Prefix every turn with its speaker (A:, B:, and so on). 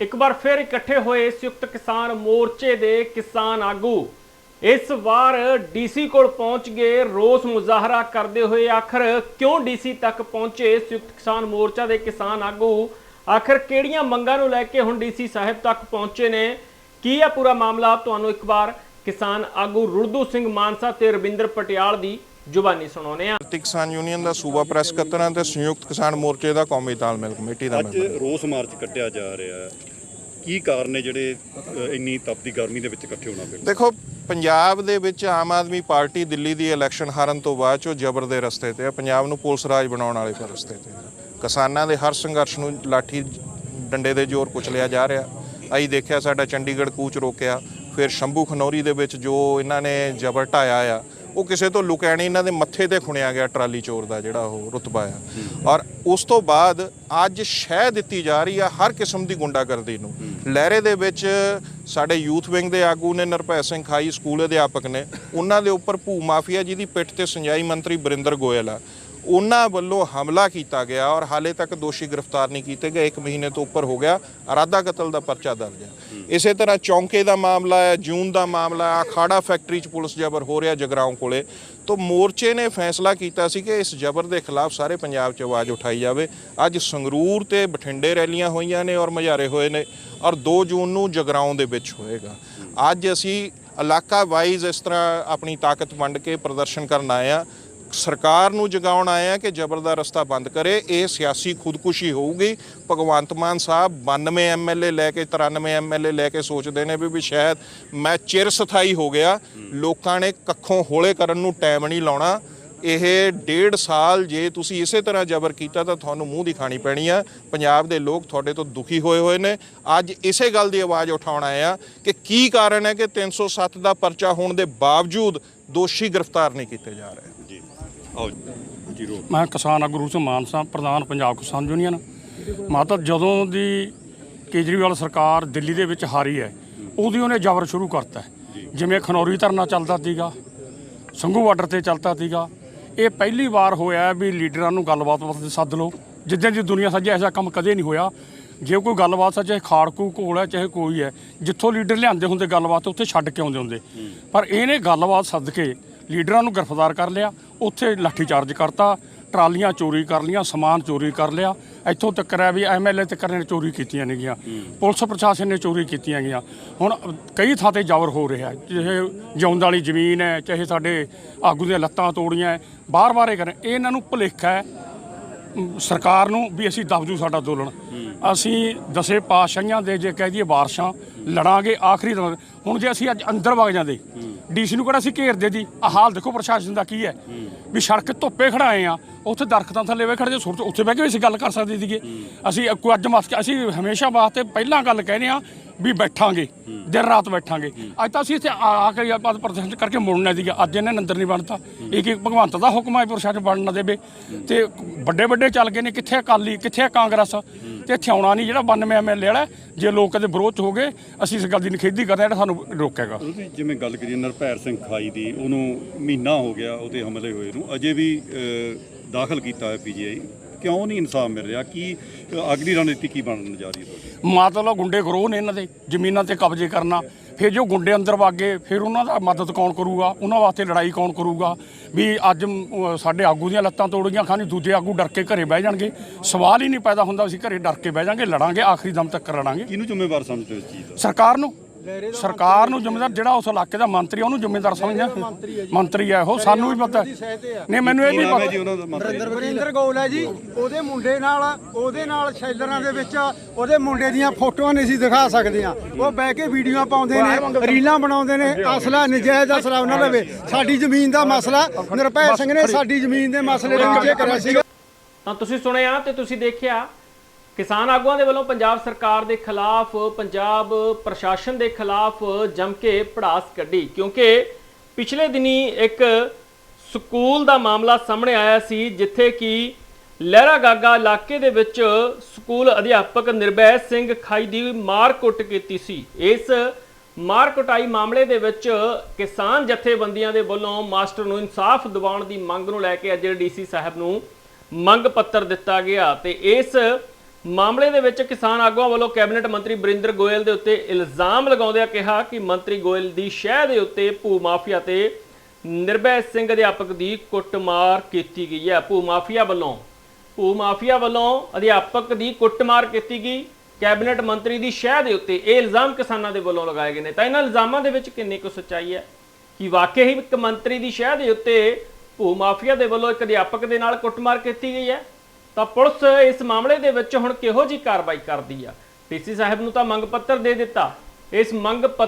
A: ਇੱਕ ਵਾਰ ਫਿਰ ਇਕੱਠੇ ਹੋਏ ਸੰਯੁਕਤ ਕਿਸਾਨ ਮੋਰਚੇ ਦੇ ਕਿਸਾਨ ਆਗੂ। ਇਸ ਵਾਰ ਡੀਸੀ ਕੋਲ ਪਹੁੰਚ ਗਏ, ਰੋਸ ਮੁਜ਼ਾਹਰਾ ਕਰਦੇ ਹੋਏ ਆਖਰ ਕਿਉਂ ਡੀਸੀ ਤੱਕ ਪਹੁੰਚੇ ਸੰਯੁਕਤ ਕਿਸਾਨ ਮੋਰਚਾ ਦੇ ਕਿਸਾਨ ਆਗੂ? ਆਖਰ ਕਿਹੜੀਆਂ ਮੰਗਾਂ ਨੂੰ ਲੈ ਕੇ ਹੁਣ ਡੀਸੀ ਸਾਹਿਬ ਤੱਕ ਪਹੁੰਚੇ ਨੇ? ਕੀ ਆ ਪੂਰਾ ਮਾਮਲਾ? ਤੁਹਾਨੂੰ ਇੱਕ ਵਾਰ ਕਿਸਾਨ ਆਗੂ ਰੁਰਦੂ ਸਿੰਘ ਮਾਨਸਾ ਤੇ ਰਵਿੰਦਰ ਪਟਿਆਲ ਦੀ ਜ਼ੁਬਾਨੀ ਸੁਣਾਉਨੇ ਆ
B: ਭਾਰਤੀ ਕਿਸਾਨ ਯੂਨੀਅਨ ਦਾ ਸੂਬਾ ਪ੍ਰੈਸ ਸਕੱਤਰਾਂ ਤੇ ਸੰਯੁਕਤ ਕਿਸਾਨ ਮੋਰਚੇ ਦਾ ਕੌਮੀ ਤਾਲਮੇਲ ਕਮੇਟੀ ਦਾ
C: ਅੱਜ
B: ਮੈਂਬਰ।
C: ਰੋਸ ਮਾਰਚ ਕੱਟਿਆ ਜਾ ਰਿਹਾ ਹੈ। ਕੀ ਕਾਰਨ ਨੇ ਜਿਹੜੇ ਅ, ਇੰਨੀ ਤਪਦੀ ਗਰਮੀ ਦੇ ਵਿੱਚ ਇਕੱਠੇ ਹੋਣਾ ਪਿਆ
B: ਦੇਖੋ ਪੰਜਾਬ ਦੇ ਵਿੱਚ ਆਮ ਆਦਮੀ ਪਾਰਟੀ ਦਿੱਲੀ ਦੀ ਇਲੈਕਸ਼ਨ ਹਾਰਨ ਤੋਂ ਬਾਅਦ ਚੋ ਜ਼ਬਰ ਦੇ ਰਸਤੇ ਤੇ ਹੈ ਪੰਜਾਬ ਨੂੰ ਪੁਲਿਸ ਰਾਜ ਬਣਾਉਣ ਵਾਲੇ ਪਰ ਰਸਤੇ ਤੇ। ਕਿਸਾਨਾਂ ਦੇ ਹਰ ਸੰਘਰਸ਼ ਨੂੰ ਲਾਠੀ ਡੰਡੇ ਦੇ ਜ਼ੋਰ ਕੁਚਲਿਆ ਜਾ ਰਿਹਾ। ਅਸੀਂ ਦੇਖਿਆ ਸਾਡਾ ਚੰਡੀਗੜ੍ਹ ਕੂਚ ਰੋਕਿਆ। ਫਿਰ ਸ਼ੰਭੂ ਖਨੌਰੀ ਦੇ ਵਿੱਚ ਜੋ ਇਹਨਾਂ ਨੇ ਜ਼ਬਰ ਢਾਇਆ ਆ ਉਹ ਕਿਸੇ ਤੋਂ ਲੁਕਿਆ ਇਹਨਾਂ ਦੇ ਮੱਥੇ ਤੇ ਖੁਣਿਆ ਗਿਆ ਟਰਾਲੀ ਚੋਰ ਦਾ ਜਿਹੜਾ ਉਹ ਰੁਤਬਾ ਆ। ਔਰ ਉਸ ਤੋਂ ਬਾਅਦ ਅੱਜ ਸ਼ਹਿ ਦਿੱਤੀ ਜਾ ਰਹੀ ਆ ਹਰ ਕਿਸਮ ਦੀ ਗੁੰਡਾਗਰਦੀ ਨੂੰ। ਲਹਿਰੇ ਦੇ ਵਿੱਚ ਸਾਡੇ ਯੂਥ ਵਿੰਗ ਦੇ ਆਗੂ ਨੇ ਨਰਭੈ ਸਿੰਘ ਖਾਈ, ਸਕੂਲ ਅਧਿਆਪਕ ਨੇ। ਉਹਨਾਂ ਦੇ ਉੱਪਰ ਭੂ ਮਾਫੀਆ ਜਿਹਦੀ ਪਿੱਠ ਤੇ ਸਿੰਜਾਈ ਮੰਤਰੀ ਬਰਿੰਦਰ ਗੋਇਲ ਆ। ਉਹਨਾਂ ਵੱਲੋਂ ਹਮਲਾ ਕੀਤਾ ਗਿਆ ਔਰ ਹਾਲੇ ਤੱਕ ਦੋਸ਼ੀ ਗ੍ਰਿਫਤਾਰ ਨਹੀਂ ਕੀਤੇ ਗਏ। 1 ਮਹੀਨੇ ਤੋਂ ਉੱਪਰ ਹੋ ਗਿਆ। ਅਰਾਦਾ ਕਤਲ ਦਾ ਪਰਚਾ ਦਰਜ ਹੈ। ਇਸੇ ਤਰ੍ਹਾਂ ਚੌਂਕੇ ਦਾ ਮਾਮਲਾ ਹੈ ਜੂਨ ਦਾ ਮਾਮਲਾ ਹੈ। ਅਖਾੜਾ ਫੈਕਟਰੀ 'ਚ ਪੁਲਿਸ ਜ਼ਬਰ ਹੋ ਰਿਹਾ ਜਗਰਾਉਂ ਕੋਲੇ। ਤੋਂ ਮੋਰਚੇ ਨੇ ਫੈਸਲਾ ਕੀਤਾ ਸੀ ਕਿ ਇਸ ਜ਼ਬਰ ਦੇ ਖਿਲਾਫ ਸਾਰੇ ਪੰਜਾਬ 'ਚ ਆਵਾਜ਼ ਉਠਾਈ ਜਾਵੇ। ਅੱਜ ਸੰਗਰੂਰ ਤੇ ਬਠਿੰਡੇ ਰੈਲੀਆਂ ਹੋਈਆਂ ਨੇ ਔਰ ਮਜਾਰੇ ਹੋਏ ਨੇ ਔਰ 2 ਜੂਨ ਨੂੰ ਜਗਰਾਉਂ ਦੇ ਵਿੱਚ ਹੋਏਗਾ। ਅੱਜ ਅਸੀਂ ਇਲਾਕਾ ਵਾਈਜ਼ ਇਸ ਤਰ੍ਹਾਂ ਆਪਣੀ ਤਾਕਤ ਵੰਡ ਕੇ ਪ੍ਰਦਰਸ਼ਨ ਕਰਨ ਆਏ ਆ ਸਰਕਾਰ ਨੂੰ ਜਗਾਉਣ ਆਏ ਆ ਕਿ ਜ਼ਬਰ ਦਾ ਰਸਤਾ ਬੰਦ ਕਰੇ, ਇਹ ਸਿਆਸੀ ਖੁਦਕੁਸ਼ੀ ਹੋਊਗੀ। ਭਗਵੰਤ ਮਾਨ ਸਾਹਿਬ 92 ਐਮਐਲਏ ਲੈ ਕੇ 93 ਐਮਐਲਏ ਲੈ ਕੇ ਸੋਚਦੇ ਨੇ ਵੀ ਵੀ ਸ਼ਾਇਦ ਮੈਂ ਚਿਰ ਸਥਾਈ ਹੋ ਗਿਆ। ਲੋਕਾਂ ਨੇ ਕੱਖੋਂ ਹੋਲੇ ਕਰਨ ਨੂੰ ਟਾਈਮ ਨਹੀਂ ਲਾਉਣਾ। ਇਹ ਡੇਢ ਸਾਲ ਜੇ ਤੁਸੀਂ ਇਸੇ ਤਰ੍ਹਾਂ ਜ਼ਬਰ ਕੀਤਾ ਤਾਂ ਤੁਹਾਨੂੰ ਮੂੰਹ ਦੀ ਪੈਣੀ ਆ। ਪੰਜਾਬ ਦੇ ਲੋਕ ਤੁਹਾਡੇ ਤੋਂ ਦੁਖੀ ਹੋਏ ਹੋਏ ਨੇ। ਅੱਜ ਇਸੇ ਗੱਲ ਦੀ ਆਵਾਜ਼ ਉਠਾਉਣ ਆਏ ਆ ਕਿ ਕੀ ਕਾਰਨ ਹੈ ਕਿ 307 ਦਾ ਪਰਚਾ ਹੋਣ ਦੇ ਬਾਵਜੂਦ ਦੋਸ਼ੀ ਗ੍ਰਿਫਤਾਰ ਨਹੀਂ ਕੀਤੇ ਜਾ ਰਹੇ।
C: ਆਓ
D: ਮੈਂ ਕਿਸਾਨ ਆਗੂ ਸਿੰਘ ਮਾਨਸਾ ਪ੍ਰਧਾਨ ਪੰਜਾਬ ਕਿਸਾਨ ਯੂਨੀਅਨ। ਮਾਤਾ ਜਦੋਂ ਦੀ ਕੇਜਰੀਵਾਲ ਸਰਕਾਰ ਦਿੱਲੀ ਦੇ ਵਿੱਚ ਹਾਰੀ ਹੈ ਉਹਦੀ ਉਹਨੇ ਜ਼ਬਰ ਸ਼ੁਰੂ ਕਰਤਾ। ਜਿਵੇਂ ਖਨੌਰੀ ਧਰਨਾ ਚੱਲਦਾ ਸੀਗਾ ਸੰਘੂ ਬਾਰਡਰ ਤੇ ਚੱਲਦਾ ਸੀਗਾ ਇਹ ਪਹਿਲੀ ਵਾਰ ਹੋਇਆ ਵੀ ਲੀਡਰਾਂ ਨੂੰ ਗੱਲਬਾਤ ਵਾਸਤੇ ਸੱਦ ਲਓ। ਜਿੱਦਾਂ ਦੀ ਦੁਨੀਆ ਸੱਜੇ ਐਸਾ ਕੰਮ ਕਦੇ ਨਹੀਂ ਹੋਇਆ। ਜੇ ਕੋਈ ਗੱਲਬਾਤ ਸੱਜੇ ਖਾੜਕੂ ਕੋਲ ਹੈ ਚਾਹੇ ਕੋਈ ਹੈ ਜਿੱਥੋਂ ਲੀਡਰ ਲਿਆਂਦੇ ਹੁੰਦੇ ਗੱਲਬਾਤ ਉੱਥੇ ਛੱਡ ਕੇ ਆਉਂਦੇ ਹੁੰਦੇ। ਪਰ ਇਹਨੇ ਗੱਲਬਾਤ ਸੱਦ ਕੇ ਲੀਡਰਾਂ ਨੂੰ ਗ੍ਰਿਫਤਾਰ ਕਰ ਲਿਆ ਉੱਥੇ ਲਾਠੀ ਚਾਰਜ ਕਰਤਾ ਟਰਾਲੀਆਂ ਚੋਰੀ ਕਰ ਲੀਆਂ ਸਮਾਨ ਚੋਰੀ ਕਰ ਲਿਆ। ਇੱਥੋਂ ਤੱਕ ਹੈ ਵੀ ਐਮਐਲਏ ਤੱਕ ਨੇ ਚੋਰੀ ਕੀਤੀਆਂ ਨੇਗੀਆਂ। ਪੁਲਿਸ ਪ੍ਰਸ਼ਾਸਨ ਨੇ ਚੋਰੀ ਕੀਤੀਆਂ ਗਈਆਂ। ਹੁਣ ਕਈ ਥਾਂ ਤੇ ਜ਼ਬਰ ਹੋ ਰਿਹਾ ਚਾਹੇ ਜਿਉਂਦ ਵਾਲੀ ਜ਼ਮੀਨ ਹੈ ਚਾਹੇ ਸਾਡੇ ਆਗੂ ਦੀਆਂ ਲੱਤਾਂ ਤੋੜੀਆਂ ਹੈ, ਬਾਰ-ਬਾਰ ਇਹ ਕਰ ਇਹਨਾਂ ਨੂੰ ਭੁਲੇਖਾ ਹੈ ਸਰਕਾਰ ਨੂੰ ਵੀ ਅਸੀਂ ਦਬਜੂ ਸਾਡਾ ਅੰਦੋਲਨ ਅਸੀਂ ਦਸੇ ਪਾਤਸ਼ਾਹੀਆਂ ਦੇ ਜੇ ਕਹਿ ਦਈਏ ਵਾਰਸ਼ਾਂ ਲੜਾਂਗੇ ਆਖਰੀ ਦਮ ਹੁਣ ਜੇ ਅਸੀਂ ਅੱਜ ਅੰਦਰ ਵਗ ਜਾਂਦੇ ਡੀਸੀ ਨੂੰ ਕਿਹੜਾ ਅਸੀਂ ਘੇਰਦੇ ਦੀ ਆ ਹਾਲ ਦੇਖੋ ਪ੍ਰਸ਼ਾਸਨ ਦਾ ਕੀ ਹੈ। ਵੀ ਸੜਕ ਧੁੱਪੇ ਖੜਾਏ ਆ ਉੱਥੇ ਦਰਖਤਾਂ ਥੱਲੇ ਵੇ ਖੜੇ ਜੇ ਸੁਰਤ ਉੱਥੇ ਬਹਿ ਕੇ ਵੀ ਅਸੀਂ ਗੱਲ ਕਰ ਸਕਦੇ ਸੀਗੇ। ਅਸੀਂ ਕੋਈ ਅੱਜ ਮਸ ਅਸੀਂ ਹਮੇਸ਼ਾ ਵਾਸਤੇ ਪਹਿਲਾਂ ਗੱਲ ਕਹਿੰਦੇ ਆ ਵੀ ਬੈਠਾਂਗੇ ਦਿਨ ਰਾਤ ਬੈਠਾਂਗੇ। ਅੱਜ ਤਾਂ ਅਸੀਂ ਇੱਥੇ ਆ ਆ ਕੇ ਆਪਾਂ ਪ੍ਰਦਰਸ਼ਨ ਕਰਕੇ ਮੁੜਨਾ ਸੀਗਾ ਅੱਜ ਇਹਨੇ ਅੰਦਰ ਨਹੀਂ ਬਣਤਾ। ਇੱਕ ਇੱਕ ਭਗਵੰਤ ਦਾ ਹੁਕਮ ਹੈ ਪ੍ਰਸ਼ਾਸਨ ਬਣ ਨਾ ਦੇਵੇ। ਤੇ ਵੱਡੇ ਵੱਡੇ ਚੱਲ ਗਏ ਨੇ ਕਿੱਥੇ ਅਕਾਲੀ ਕਿੱਥੇ ਕਾਂਗਰਸ? ਤੇ ਇੱਥੇ ਆਉਣਾ ਨਹੀਂ ਜਿਹੜਾ 92 ਐਮਐਲਏ ਵਾਲਾ ਜੇ ਲੋਕ ਕਦੇ ਵਿਰੋਧ 'ਚ ਹੋ ਗਏ ਅਸੀਂ ਇਸ ਗੱਲ ਦੀ ਨਿਖੇਧੀ ਕਰਦੇ ਜਿਹੜਾ ਸਾਨੂੰ ਰੋਕੇਗਾ।
C: ਤੁਸੀਂ ਜਿਵੇਂ ਗੱਲ ਕਰੀਏ ਨਰਪੈਰ ਸਿੰਘ ਖਾਈ ਦੀ ਉਹਨੂੰ ਮਹੀਨਾ ਹੋ ਗਿਆ ਉਹਦੇ ਹਮਲੇ ਹੋਏ ਨੂੰ। ਅਜੇ ਵੀ ਦਾਖਲ ਕੀਤਾ ਹੈ ਪੀਜੀਆਈ ਕਿਉਂ ਨਹੀਂ ਇਨਸਾਫ ਮਿਲ ਰਿਹਾ? ਕੀ ਅਗਲੀ ਰਣਨੀਤੀ ਕੀ ਬਣਨ ਜਾ ਰਹੀ ਹੈ ਤੁਹਾਡੀ?
D: ਮਤਲਬ ਗੁੰਡੇ ਗਰੋਹ ਨੇ ਇਹਨਾਂ ਦੇ ਜ਼ਮੀਨਾਂ ਤੇ ਕਬਜ਼ੇ ਕਰਨਾ। ਫਿਰ ਜੋ ਗੁੰਡੇ ਅੰਦਰ ਵਾਗੇ ਫਿਰ ਉਹਨਾਂ ਦਾ ਮਦਦ ਕੌਣ ਕਰੂਗਾ? ਉਹਨਾਂ ਵਾਸਤੇ ਲੜਾਈ ਕੌਣ ਕਰੂਗਾ? ਵੀ ਅੱਜ ਸਾਡੇ ਆਗੂ ਦੀਆਂ ਲੱਤਾਂ ਤੋੜੀਆਂ ਖਾਣੀ ਦੂਜੇ ਆਗੂ ਡਰ ਕੇ ਘਰੇ ਬਹਿ ਜਾਣਗੇ। ਸਵਾਲ ਹੀ ਨਹੀਂ ਪੈਦਾ ਹੁੰਦਾ ਅਸੀਂ ਘਰੇ ਡਰ ਕੇ ਬਹਿ ਜਾਾਂਗੇ ਲੜਾਂਗੇ ਆਖਰੀ ਦਮ ਤੱਕ ਲੜਾਂਗੇ।
C: ਕਿਹਨੂੰ ਜ਼ਿੰਮੇਵਾਰ ਸਮਝਦੇ ਹੋ ਇਸ ਚੀਜ਼ ਦਾ?
D: ਸਰਕਾਰ ਨੂੰ। ਸਰਕਾਰ ਨੂੰ ਜ਼ਿੰਮੇਦਾਰ ਜਿਹੜਾ ਉਸ ਇਲਾਕੇ ਦਾ ਮੰਤਰੀ ਆ, ਉਹਨੂੰ ਜ਼ਿੰਮੇਦਾਰ ਸਮਝਦਾ ਮੰਤਰੀ ਹੈ ਉਹ ਸਾਨੂੰ ਵੀ ਪਤਾ। ਨਹੀਂ ਮੈਨੂੰ ਇਹ
C: ਜੀ
D: ਪਤਾ।
C: ਉਹਨਾਂ ਦਾ ਮੰਤਰੀ।
E: ਵਰਿੰਦਰ ਗੋਲ ਹੈ ਜੀ ਉਹਦੇ ਮੁੰਡੇ ਨਾਲ ਉਹਦੇ ਨਾਲ ਸ਼ੈਲਰਾਂ ਦੇ ਵਿੱਚ ਉਹਦੇ ਮੁੰਡੇ ਦੀਆਂ ਫੋਟੋਆਂ ਨਹੀਂ ਸੀ ਦਿਖਾ ਸਕਦੇ ਆ ਉਹ ਬਹਿ ਕੇ ਵੀਡੀਓ ਪਾਉਂਦੇ ਨੇ ਰੀਲਾਂ ਬਣਾਉਂਦੇ ਨੇ ਅਸਲਾ ਨਜਾਇਜ਼ ਅਸਲਾ ਉਹਨਾਂ ਲਵੇ ਸਾਡੀ ਜ਼ਮੀਨ ਦਾ ਮਸਲਾ ਨਿਰਭੈ ਸਿੰਘ ਨੇ ਸਾਡੀ ਜ਼ਮੀਨ ਦੇ ਮਸਲੇ ਦੇ ਵਿੱਚ ਇਹ ਕਰਿਆ ਸੀ
A: ਤਾਂ ਤੁਸੀਂ ਸੁਣਿਆ ਤੇ ਤੁਸੀਂ ਦੇਖਿਆ ਕਿਸਾਨ ਆਗੂਆਂ ਦੇ ਵੱਲੋਂ ਪੰਜਾਬ ਸਰਕਾਰ ਦੇ ਖਿਲਾਫ, ਪੰਜਾਬ ਪ੍ਰਸ਼ਾਸਨ ਦੇ ਖਿਲਾਫ ਜੰਮ ਕੇ ਭੜਾਸ ਕੱਢੀ। ਕਿਉਂਕਿ ਪਿਛਲੇ ਦਿਨੀ ਇੱਕ ਸਕੂਲ ਦਾ ਮਾਮਲਾ ਸਾਹਮਣੇ ਆਇਆ ਸੀ, ਜਿੱਥੇ ਕਿ ਲਹਿਰਾ ਗਾਗਾ ਇਲਾਕੇ ਦੇ ਵਿੱਚ ਸਕੂਲ ਅਧਿਆਪਕ ਨਿਰਭੈ ਸਿੰਘ ਖਾਈ ਦੀ ਮਾਰ ਕੁੱਟ ਕੀਤੀ ਸੀ। ਇਸ ਮਾਰ ਕੁਟਾਈ ਮਾਮਲੇ ਦੇ ਵਿੱਚ ਕਿਸਾਨ ਜਥੇਬੰਦੀਆਂ ਦੇ ਵੱਲੋਂ ਮਾਸਟਰ ਨੂੰ ਇਨਸਾਫ ਦਿਵਾਉਣ ਦੀ ਮੰਗ ਨੂੰ ਲੈ ਕੇ ਅੱਜ ਡੀਸੀ ਸਾਹਿਬ ਨੂੰ ਮੰਗ ਪੱਤਰ ਦਿੱਤਾ ਗਿਆ ਤੇ ਇਸ ਮਾਮਲੇ ਦੇ ਵਿੱਚ ਕਿਸਾਨ ਆਗੂਆਂ ਵੱਲੋਂ ਕੈਬਨਿਟ ਮੰਤਰੀ ਬਰਿੰਦਰ ਗੋਇਲ ਦੇ ਉੱਤੇ ਇਲਜ਼ਾਮ ਲਗਾਉਂਦਿਆਂ ਕਿਹਾ ਕਿ ਮੰਤਰੀ ਗੋਇਲ ਦੀ ਸ਼ਹਿ ਦੇ ਉੱਤੇ ਭੂ ਮਾਫੀਆ ਤੇ ਨਿਰਭੈ ਸਿੰਘ ਅਧਿਆਪਕ ਦੀ ਕੁੱਟਮਾਰ ਕੀਤੀ ਗਈ ਹੈ। ਭੂ ਮਾਫੀਆ ਵੱਲੋਂ, ਭੂ ਮਾਫੀਆ ਵੱਲੋਂ ਅਧਿਆਪਕ ਦੀ ਕੁੱਟਮਾਰ ਕੀਤੀ ਗਈ। ਕੈਬਨਿਟ ਮੰਤਰੀ ਦੀ ਸ਼ਹਿ ਦੇ ਉੱਤੇ ਇਹ ਇਲਜ਼ਾਮ ਕਿਸਾਨਾਂ ਦੇ ਵੱਲੋਂ ਲਗਾਏ ਗਏ ਨੇ। ਤਾਂ ਇਹਨਾਂ ਇਲਜ਼ਾਮਾਂ ਦੇ ਵਿੱਚ ਕਿੰਨੀ ਕੁ ਸੱਚਾਈ ਹੈ ਕਿ ਵਾਕਈ ਹੀ ਇੱਕ ਮੰਤਰੀ ਦੀ ਸ਼ਹਿ ਦੇ ਉੱਤੇ ਭੂ ਮਾਫੀਆ ਦੇ ਵੱਲੋਂ ਇੱਕ ਅਧਿਆਪਕ ਦੇ ਨਾਲ ਕੁੱਟਮਾਰ ਕੀਤੀ ਗਈ ਹੈ? ਤਾਂ ਪੁਲਿਸ ਇਸ ਮਾਮਲੇ ਦੇ ਵਿੱਚ ਹੁਣ ਕਿਹੋ ਜੀ ਕਾਰਵਾਈ ਕਰਦੀ ਆ? ਡੀਸੀ ਸਾਹਿਬ ਨੂੰ ਤਾਂ ਮੰਗ ਪੱਤਰ ਦੇ ਦਿੱਤਾ। ਇਸ ਮੰਗ ਪੱਤਰ